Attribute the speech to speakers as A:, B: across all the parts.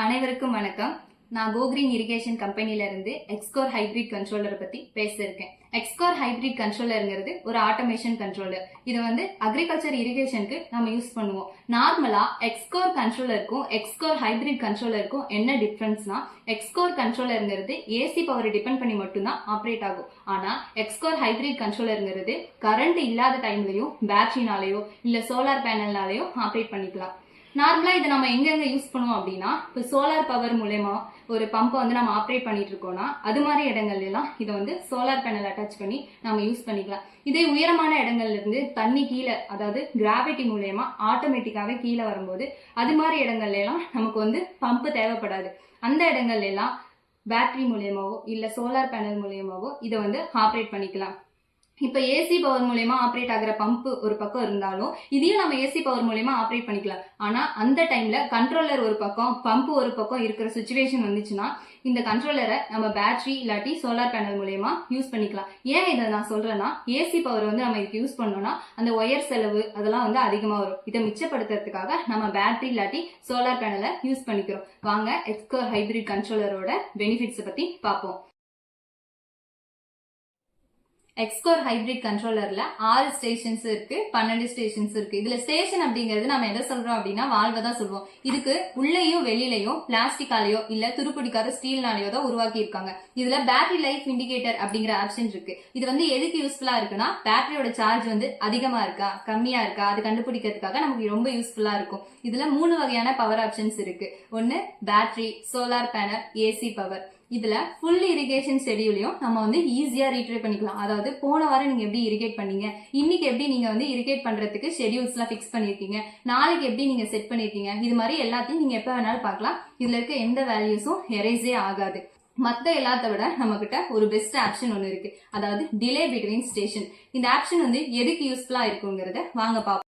A: அனைவருக்கும் வணக்கம். நான் கோக்ரீன் இரிகேஷன் கம்பெனில இருந்து எக்ஸ்கோர் ஹைபிரிட் கண்ட்ரோலரை பத்தி பேசியிருக்கேன். எக்ஸ்கோர் ஹைபிரிட் கண்ட்ரோலருங்கிறது ஒரு ஆட்டோமேஷன் கண்ட்ரோலர் இது வந்து அக்ரிகல்ச்சர் இரிகேஷனுக்கு நம்ம யூஸ் பண்ணுவோம். நார்மலா எக்ஸ்கோர் கண்ட்ரோலருக்கும் எக்ஸ்கோர் ஹைபிரிட் கண்ட்ரோலருக்கும் என்ன டிஃபரன்ஸ்னா எக்ஸ்கோர் கண்ட்ரோலருங்கிறது ஏசி பவரை டிபெண்ட் பண்ணி மட்டும்தான் ஆப்ரேட் ஆகும். ஆனா எக்ஸ்கோர் ஹைபிரிட் கண்ட்ரோலருங்கிறது கரண்ட் இல்லாத டைம்லயும் பேட்டரினாலேயோ இல்ல சோலார் பேனல்னாலேயோ ஆப்ரேட் பண்ணிக்கலாம். நார்மலாக இதை நம்ம எங்கெங்க யூஸ் பண்ணுவோம் அப்படின்னா இப்போ சோலார் பவர் மூலயமா ஒரு பம்பை வந்து நம்ம ஆப்ரேட் பண்ணிட்டு இருக்கோம்னா அது மாதிரி இடங்கள்ல எல்லாம் இதை வந்து சோலார் பேனல் அட்டாச் பண்ணி நம்ம யூஸ் பண்ணிக்கலாம். இதே உயரமான இடங்கள்ல இருந்து தண்ணி கீழே அதாவது கிராவிட்டி மூலயமா ஆட்டோமேட்டிக்காவே கீழே வரும்போது அது மாதிரி இடங்கள்ல எல்லாம் நமக்கு வந்து பம்பு தேவைப்படாது. அந்த இடங்கள்ல எல்லாம் பேட்டரி மூலியமாவோ இல்லை சோலார் பேனல் மூலியமாவோ இதை வந்து ஆப்ரேட் பண்ணிக்கலாம். இப்போ ஏசி பவர் மூலயமா ஆப்ரேட் ஆகிற பம்ப் ஒரு பக்கம் இருந்தாலும் இதையும் நம்ம ஏசி பவர் மூலயமா ஆப்ரேட் பண்ணிக்கலாம். ஆனால் அந்த டைம்ல கண்ட்ரோலர் ஒரு பக்கம் பம்ப் ஒரு பக்கம் இருக்கிற சுச்சுவேஷன் வந்துச்சுன்னா இந்த கண்ட்ரோலரை நம்ம பேட்டரி இல்லாட்டி சோலார் பேனல் மூலயமா யூஸ் பண்ணிக்கலாம். ஏன் இதை நான் சொல்றேன்னா ஏசி பவர் வந்து நம்ம இதுக்கு யூஸ் பண்ணோம்னா அந்த ஒயர் செலவு அதெல்லாம் வந்து அதிகமாக வரும். இதை மிச்சப்படுத்துறதுக்காக நம்ம பேட்டரி இல்லாட்டி சோலார் பேனலை யூஸ் பண்ணிக்கிறோம். வாங்க எக்ஸ்கோர் ஹைபிரிட் கண்ட்ரோலரோட பெனிஃபிட்ஸை பத்தி பார்ப்போம். எக்ஸ்கோர் ஹைபிரிட் கண்ட்ரோலர்ல ஆறு ஸ்டேஷன்ஸ் இருக்கு பன்னெண்டு ஸ்டேஷன்ஸ் இருக்கு. இதுல ஸ்டேஷன் அப்படிங்கிறது நம்ம எதை சொல்றோம் அப்படின்னா வால்வை தான் சொல்லுவோம் இதுக்கு உள்ளேயும் வெளியிலையும் பிளாஸ்டிக்காலேயோ இல்ல துருப்பிடிக்காத ஸ்டீல்னாலேயோ தான் உருவாக்கி இருக்காங்க இதுல பேட்டரி லைஃப் இண்டிகேட்டர் அப்படிங்கிற ஆப்ஷன் இருக்கு. இது வந்து எதுக்கு யூஸ்ஃபுல்லா இருக்குன்னா பேட்டரியோட சார்ஜ் வந்து அதிகமா இருக்கா கம்மியா இருக்கா அது கண்டுபிடிக்கிறதுக்காக நமக்கு ரொம்ப யூஸ்ஃபுல்லா இருக்கும். இதுல மூணு வகையான பவர் ஆப்ஷன்ஸ் இருக்கு. ஒன்னு battery solar panel AC power இதுல ஃபுல் இரிகேஷன் ஷெடியூலையும் நம்ம வந்து ஈஸியா ரீட்ரேட் பண்ணிக்கலாம். அதாவது போன வாரம் நீங்க எப்படி இரிகேட் பண்ணீங்க இன்னைக்கு எப்படி நீங்க வந்து இரிகேட் பண்றதுக்கு ஷெடியூல்ஸ் எல்லாம் ஃபிக்ஸ் பண்ணிருக்கீங்க நாளைக்கு எப்படி நீங்க செட் பண்ணிருக்கீங்க இது மாதிரி எல்லாத்தையும் நீங்க எப்ப வேணாலும் பார்க்கலாம். இதுல இருக்க எந்த வேல்யூஸும் எரேஸே ஆகாது. மத்த எல்லாத்த விட நம்ம கிட்ட ஒரு பெஸ்ட் ஆப்ஷன் ஒன்னு இருக்கு. அதாவது டிலே பிட்வீன் ஸ்டேஷன் இந்த ஆப்ஷன் வந்து எதுக்கு யூஸ்ஃபுல்லா இருக்குங்கிறத வாங்க பார்ப்போம்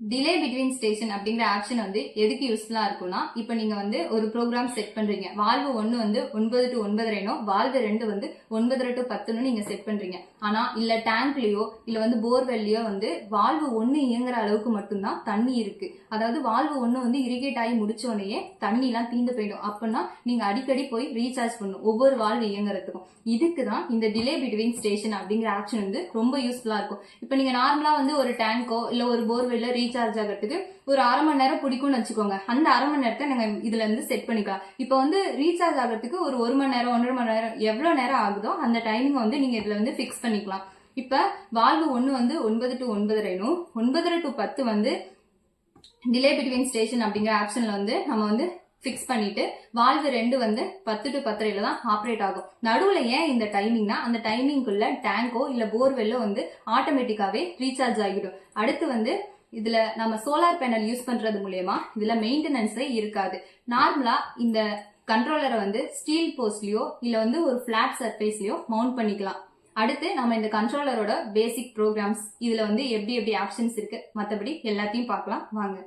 A: டிலே பிட்வீன் ஸ்டேஷன் அப்படிங்கிற ஆப்ஷன் வந்து எதுக்கு யூஸ்ஃபுல்லாக இருக்கும்னா இப்போ நீங்கள் வந்து ஒரு ப்ரோக்ராம் செட் பண்ணுறீங்க வால்வு ஒன்று வந்து ஒன்பது டு ஒன்பதரைனோ வால்வு ரெண்டு வந்து ஒன்பதரை டு பத்துன்னு நீங்கள் செட் பண்ணுறீங்க ஆனா இல்ல டேங்க்லயோ இல்ல வந்து போர்வெல்லையோ வந்து வால்வு ஒன்று இயங்குற அளவுக்கு மட்டும்தான் தண்ணி இருக்கு. அதாவது வால்வு ஒன்று வந்து இரிகேட் ஆகி முடிச்சோடனே தண்ணி எல்லாம் தீந்து போயிடும். அப்படின்னா நீங்க அடிக்கடி போய் ரீசார்ஜ் பண்ணணும் ஒவ்வொரு வால்வு இயங்குறதுக்கும். இதுக்கு தான் இந்த டிலே பிட்வீன் ஸ்டேஷன் அப்படிங்கிற ஆப்ஷன் வந்து ரொம்ப யூஸ்ஃபுல்லா இருக்கும். இப்போ நீங்க நார்மலா வந்து ஒரு டேங்கோ இல்ல ஒரு போர்வெல்ல ரீசார்ஜ் ஆகிறதுக்கு ஒரு அரை மணி நேரம் பிடிக்கும்னு வச்சுக்கோங்க. அந்த அரை மணி நேரத்தை நாங்க இதுல இருந்து செட் பண்ணிக்கலாம். இப்போ வந்து ரீசார்ஜ் ஆகிறதுக்கு ஒரு ஒரு மணி நேரம் ஒன்றரை மணி நேரம் எவ்வளவு நேரம் ஆகுதோ அந்த டைமிங் வந்து நீங்க இதுல வந்து ஃபிக்ஸ் பண்ணிக்கலாம். இப்ப வால்வு ஒன்னு வந்து ஒன்பது டு ஒன்பதரைனும் ஒன்பதரை டு பத்து வந்து டிலே பிட்வீன் ஸ்டேஷன் அப்படிங்கிற ஆப்ஷன்ல வந்து நம்ம வந்து ஃபிக்ஸ் பண்ணிட்டு வால்வு ரெண்டு வந்து பத்து டு பத்தரையில தான் ஆப்ரேட் ஆகும். நடுவில் ஏன் இந்த டைமிங்னா அந்த டைமிங்குள்ள டேங்கோ இல்ல போர்வெல்லோ வந்து ஆட்டோமேட்டிக்காவே ரீசார்ஜ் ஆகிடும். அடுத்து வந்து இதுல நம்ம சோலார் பேனல் யூஸ் பண்றது மூலயமா இதுல மெயின்டெனன்ஸே இருக்காது. நார்மலா இந்த கண்ட்ரோலரை வந்து ஸ்டீல் போஸ்ட்லயோ இல்ல வந்து ஒரு பிளாட் சர்ஃபேஸ்லயோ மவுண்ட் பண்ணிக்கலாம். அடுத்து நம்ம இந்த கண்ட்ரோலரோட பேசிக் ப்ரோக்ராம்ஸ் இதுல வந்து எப்படி எப்படி ஆப்ஷன்ஸ் இருக்கு மற்றபடி எல்லாத்தையும் பார்க்கலாம். வாங்க.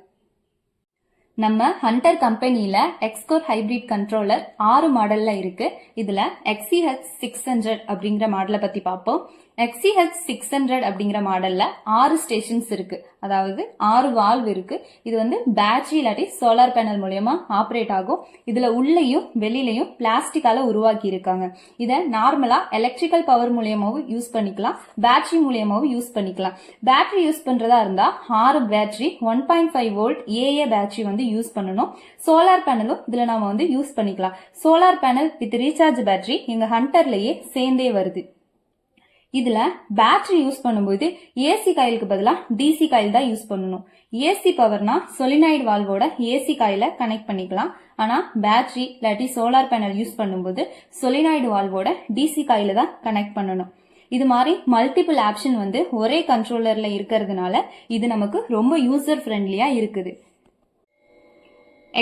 A: நம்ம ஹண்டர் கம்பெனியில எக்ஸ்கோர் ஹைபிரிட் கண்ட்ரோலர் ஆறு மாடல்ல இருக்கு. இதுல எக்ஸிஹெச் சிக்ஸ் ஹண்ட்ரட் அப்படிங்கிற மாடலை பத்தி பார்ப்போம். எக்ஸிஹெச் சிக்ஸ் ஹண்ட்ரட் அப்படிங்கிற மாடல்ல ஆறு ஸ்டேஷன்ஸ் இருக்கு. அதாவது ஆறு வால்வ் இருக்கு. இது வந்து பேட்டரி இல்லாட்டி சோலார் பேனல் மூலயமா ஆப்ரேட் ஆகும். இதுல உள்ளேயும் வெளியிலையும் பிளாஸ்டிக்கால உருவாக்கி இருக்காங்க. இதை நார்மலா எலக்ட்ரிக்கல் பவர் மூலியமாவும் யூஸ் பண்ணிக்கலாம். பேட்டரி மூலியமாவும் யூஸ் பண்ணிக்கலாம். பேட்டரி யூஸ் பண்றதா இருந்தா ஆறு battery one point five volt AA battery வந்து யூஸ் பண்ணணும். சோலார் பேனலும் இதுல நாம வந்து யூஸ் பண்ணிக்கலாம். Solar panel with recharge battery எங்க ஹண்டர்லயே சேர்ந்தே வருது. இதுல பேட்டரி யூஸ் பண்ணும்போது ஏசி காயிலுக்கு பதிலாக டிசி காயில் தான் யூஸ் பண்ணணும். ஏசி பவர்னா சொலினாய்டு வால்வோட ஏசி காயில கனெக்ட் பண்ணிக்கலாம். ஆனா பேட்டரி இல்லாட்டி சோலார் பேனல் யூஸ் பண்ணும்போது சொலினாய்டு வால்வோட டிசி காயில தான் கனெக்ட் பண்ணணும். இது மாதிரி மல்டிபிள் ஆப்ஷன் வந்து ஒரே கண்ட்ரோலர்ல இருக்கிறதுனால இது நமக்கு ரொம்ப யூசர் ஃப்ரெண்ட்லியா இருக்குது.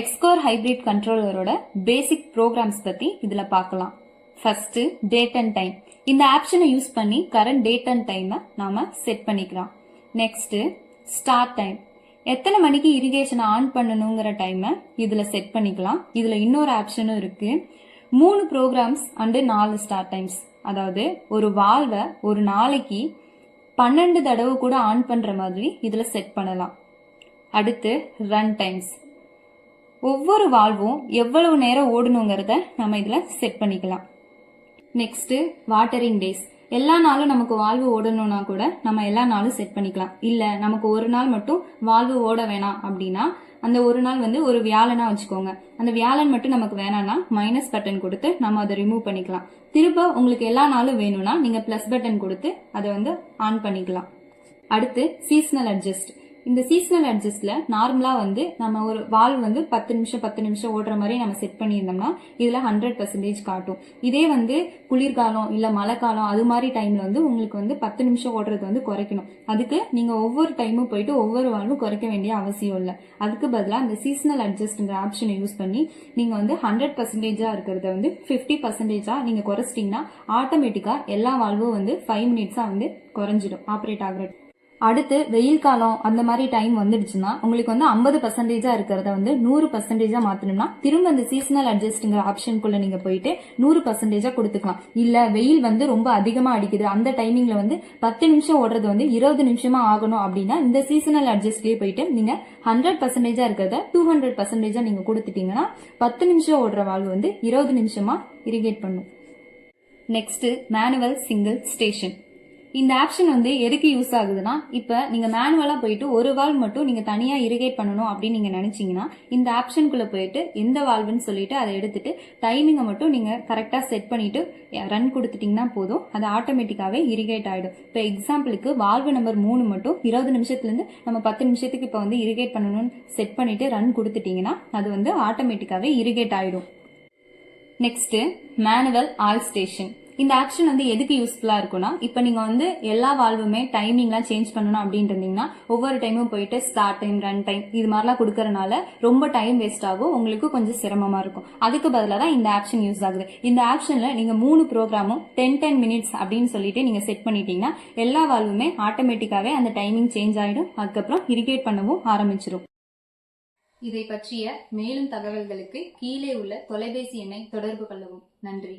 A: எக்ஸ்கோர் ஹைபிரிட் கண்ட்ரோலரோட பேசிக் ப்ரோக்ராம்ஸ் பத்தி இதுல பார்க்கலாம். ஃபர்ஸ்ட் டேட் அண்ட் டைம் இந்த ஆப்ஷனை யூஸ் பண்ணி கரண்ட் டேட் அண்ட் டைமை நாம செட் பண்ணிக்கலாம். நெக்ஸ்ட் ஸ்டார்ட் டைம் எத்தனை மணிக்கு இரிகேஷனை ஆன் பண்ணணுங்கிற டைமை இதுல செட் பண்ணிக்கலாம். இதுல இன்னொரு ஆப்ஷனும் இருக்கு. மூணு ப்ரோக்ராம்ஸ் அண்டு நாலு ஸ்டார்ட் டைம்ஸ் அதாவது ஒரு வால்வை ஒரு நாளைக்கு பன்னெண்டு தடவை கூட ஆன் பண்ற மாதிரி இதுல செட் பண்ணலாம். அடுத்து ரன் டைம்ஸ் ஒவ்வொரு வால்வும் எவ்வளவு நேரம் ஓடணுங்கிறத நம்ம இதில் செட் பண்ணிக்கலாம். நெக்ஸ்ட் வாட்டரிங் டேஸ் எல்லா நாளும் நமக்கு வாழ்வு ஓடணும்னா கூட நம்ம எல்லா நாளும் செட் பண்ணிக்கலாம். இல்ல நமக்கு ஒரு நாள் மட்டும் வாழ்வு ஓட வேணாம் அப்படின்னா அந்த ஒரு நாள் வந்து ஒரு வியாழனா வச்சுக்கோங்க. அந்த வியாழன் மட்டும் நமக்கு வேணாம்னா மைனஸ் பட்டன் கொடுத்து நம்ம அதை ரிமூவ் பண்ணிக்கலாம். திரும்ப உங்களுக்கு எல்லா நாளும் வேணும்னா நீங்க பிளஸ் பட்டன் கொடுத்து அதை வந்து ஆன் பண்ணிக்கலாம். அடுத்து சீசனல் அட்ஜஸ்ட் இந்த சீசனல் அட்ஜஸ்ட்ல நார்மலா வந்து நம்ம ஒரு வால் வந்து பத்து நிமிஷம் பத்து நிமிஷம் ஓடுற மாதிரி நம்ம செட் பண்ணியிருந்தோம்னா இதுல ஹண்ட்ரட் பர்சன்டேஜ் காட்டும். இதே வந்து குளிர்காலம் இல்ல மழைக்காலம் அது மாதிரி டைம்ல வந்து உங்களுக்கு வந்து பத்து நிமிஷம் ஓடுறது வந்து குறைக்கணும். அதுக்கு நீங்க ஒவ்வொரு டைமும் போயிட்டு ஒவ்வொரு வால்வும் குறைக்க வேண்டிய அவசியம் இல்லை. அதுக்கு பதிலாக அந்த சீசனல் அட்ஜஸ்ட்ங்கிற ஆப்ஷனை யூஸ் பண்ணி நீங்க வந்து ஹண்ட்ரட் பர்சன்டேஜா இருக்கிறத வந்து ஃபிஃப்டி பர்சன்டேஜா நீங்க குறைச்சிட்டீங்கன்னா ஆட்டோமேட்டிக்கா எல்லா வால்வும் வந்து ஃபைவ் மினிட்ஸா வந்து குறைஞ்சிடும் ஆப்ரேட் ஆகுறது. அடுத்து வெயில் காலம் அந்த மாதிரி டைம் வந்துடுச்சுன்னா உங்களுக்கு வந்து ஐம்பது பர்சன்டேஜா இருக்கிறத வந்து நூறு பர்சன்டேஜா மாத்தணும்னா திரும்ப அந்த சீசனல் அட்ஜஸ்ட்ங்கிற ஆப்ஷனுக்குள்ள நீங்க போயிட்டு நூறு பர்சன்டேஜா கொடுத்துக்கலாம். இல்ல வெயில் வந்து ரொம்ப அதிகமா அடிக்குது. அந்த டைமிங்ல வந்து பத்து நிமிஷம் ஓடுறது வந்து இருபது நிமிஷமா ஆகணும் அப்படின்னா இந்த சீசனல் அட்ஜஸ்ட்லயே போயிட்டு நீங்க ஹண்ட்ரட் பர்சன்டேஜா இருக்கிறத டூ ஹண்ட்ரட் பர்சன்டேஜா நீங்க கொடுத்துட்டீங்கன்னா பத்து நிமிஷம் ஓடுற வாழ்வு வந்து இருபது நிமிஷமா இரிகேட் பண்ணும். நெக்ஸ்ட் மேனுவல் சிங்கிள் ஸ்டேஷன் இந்த ஆப்ஷன் வந்து எதுக்கு யூஸ் ஆகுதுன்னா இப்போ நீங்கள் மேனுவலாக போயிட்டு ஒரு வால்வ் மட்டும் நீங்கள் தனியாக இரிகேட் பண்ணணும் அப்படின்னு நீங்கள் நினச்சிங்கன்னா இந்த ஆப்ஷனுக்குள்ளே போயிட்டு எந்த வால்வுன்னு சொல்லிட்டு அதை எடுத்துட்டு டைமிங்கை மட்டும் நீங்கள் கரெக்டாக செட் பண்ணிட்டு ரன் கொடுத்துட்டிங்கன்னா போதும். அது ஆட்டோமேட்டிக்காகவே இரிகேட் ஆகிடும் இப்போ எக்ஸாம்பிளுக்கு வால்வு நம்பர் மூணு மட்டும் இருபது நிமிஷத்துலேருந்து நம்ம பத்து நிமிஷத்துக்கு இப்போ வந்து இரிகேட் பண்ணணும்னு செட் பண்ணிவிட்டு ரன் கொடுத்துட்டீங்கன்னா அது வந்து ஆட்டோமேட்டிக்காகவே இரிகேட் ஆகிடும் நெக்ஸ்ட்டு மேனுவல் ஆல் ஸ்டேஷன் இந்த ஆக்ஷன் வந்து எதுக்கு யூஸ்ஃபுல்லா இருக்கும்னா இப்போ நீங்க வந்து எல்லா வால்வுமே டைமிங்லாம் சேஞ்ச் பண்ணணும் அப்படின்னு இருந்தீங்கன்னா ஒவ்வொரு டைமும் போயிட்டு ஸ்டார்ட் டைம் ரன் டைம் இது மாதிரிலாம் கொடுக்கறனால ரொம்ப டைம் வேஸ்ட் ஆகும் உங்களுக்கு கொஞ்சம் சிரமமா இருக்கும். அதுக்கு பதிலாக தான் இந்த ஆப்ஷன் யூஸ் ஆகுது. இந்த ஆப்ஷன்ல நீங்க மூணு ப்ரோக்ராமும் டென் டென் மினிட்ஸ் அப்படின்னு சொல்லிட்டு நீங்க செட் பண்ணிட்டீங்கன்னா எல்லா வால்வுமே ஆட்டோமேட்டிக்காவே அந்த டைமிங் சேஞ்ச் ஆயிடும் அதுக்கப்புறம் இரிகேட் பண்ணவும் ஆரம்பிச்சிடும் இதை பற்றிய மேலும் தகவல்களுக்கு கீழே உள்ள தொலைபேசி எண்ணை தொடர்பு கொள்ளவும். நன்றி.